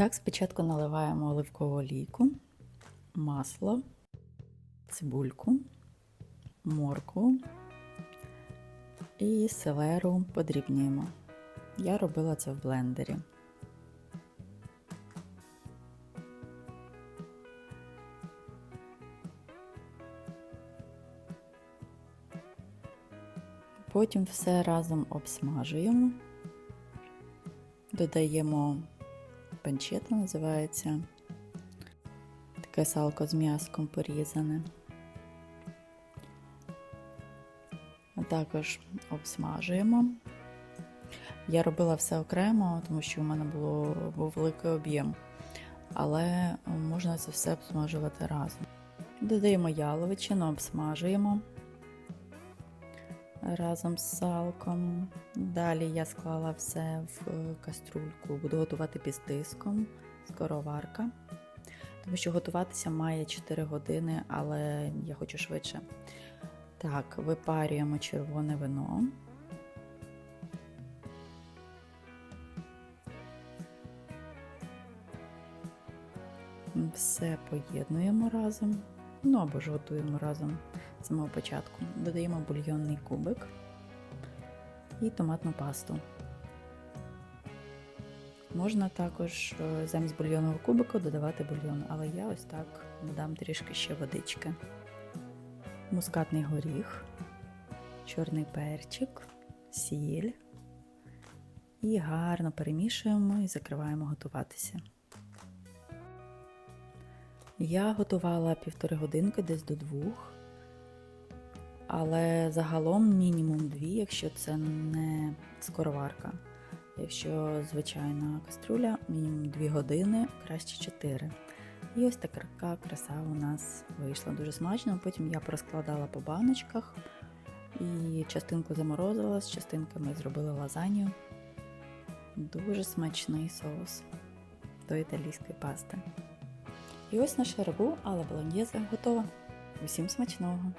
Так, спочатку наливаємо оливкову олійку, масло, цибульку, моркву і селеру подрібнюємо. Я робила це в блендері. Потім все разом обсмажуємо, додаємо панчета, називається таке салко з м'яском порізане. Також обсмажуємо. Я робила все окремо, тому що у мене було, був великий об'єм, але можна це все обсмажувати разом. Додаємо яловичину, обсмажуємо разом з салком. Далі я склала все в каструльку, буду готувати під тиском, скороварка. Тому що готуватися має 4 години, але я хочу швидше. Так, випарюємо червоне вино. Все поєднуємо разом. Ну або ж готуємо разом з самого початку. Додаємо бульйонний кубик і томатну пасту. Можна також е, замість бульйонного кубику додавати бульйон, але я ось так додам трішки ще водички. Мускатний горіх, чорний перчик, сіль. І гарно перемішуємо і закриваємо готуватися. Я готувала півтори годинки десь до двох, але загалом мінімум дві, якщо це не скороварка. Якщо звичайна кастрюля, мінімум 2 години, краще 4. І ось така краса у нас вийшла дуже смачно. Потім я порозкладала по баночках і частинку заморозила, з частинками зробила лазанью. Дуже смачний соус до італійської пасти. І ось наша рагу, але болоньєза готова. Усім смачного!